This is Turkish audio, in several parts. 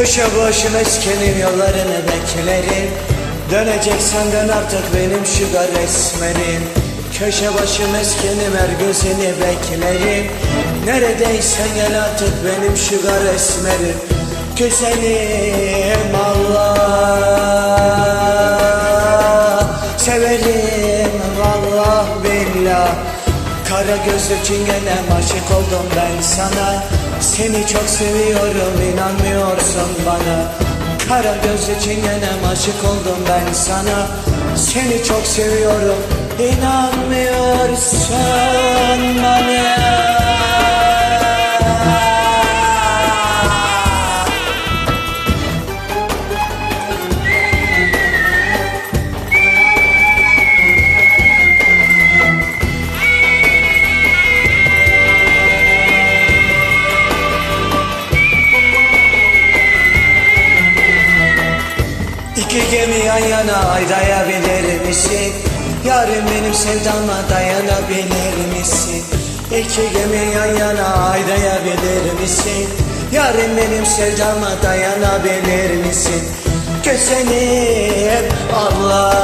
Köşe başım eskenim yollarını beklerim. Döneceksen dön artık benim şugar resmerim Köşe başım eskenim her gözünü beklerim. Neredeysen gel artık benim şugar resmerim Güzelim Allah Severim Kara gözlü çingenem aşık oldum ben sana. Seni çok seviyorum inanmıyorsun bana. Kara gözlü çingenem aşık oldum ben sana. Seni çok seviyorum inanmıyorsun bana İki gemi yan yana ayrayabilir misin? Yarın benim sevdama dayanabilir misin? İki gemi yan yana ayrayabilir misin? Yarın benim sevdama dayanabilir misin? Güzelim Allah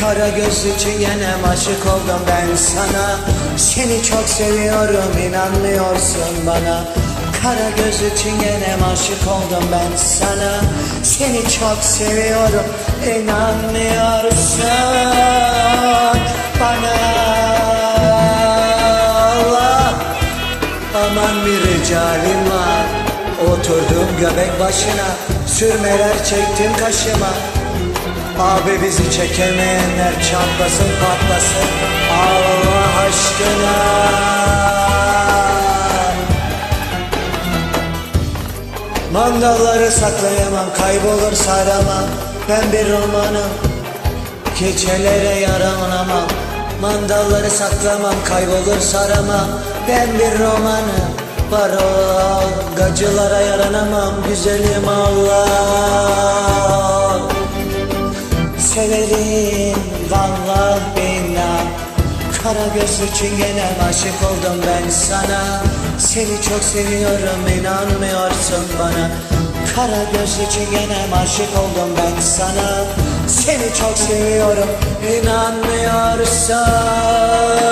Kara gözlü çingenem aşık oldum ben sana. Seni çok seviyorum inanmıyorsun bana. Kara gözlü çingenem aşık oldum ben sana. Seni çok seviyorum inanmıyorsun bana. Allah! Aman bir ricalim var. Oturdum göbek başına Sürmeler çektim kaşıma Abi bizi çekemeyenler çatlasın patlasın. Allah aşkına. Mandalları saklayamam kaybolur saramam Ben bir romanım Keçelere yaranamam Mandalları saklamam kaybolur saramam Ben bir romanım Var o gacılara yaranamam. Güzelim Allah Severim. Vallah billah Kara gözlü çingenem aşık oldum ben sana. Seni çok seviyorum inanmıyorsun bana. Kara gözlü çingenem aşık oldum ben sana. Seni çok seviyorum inanmıyorsun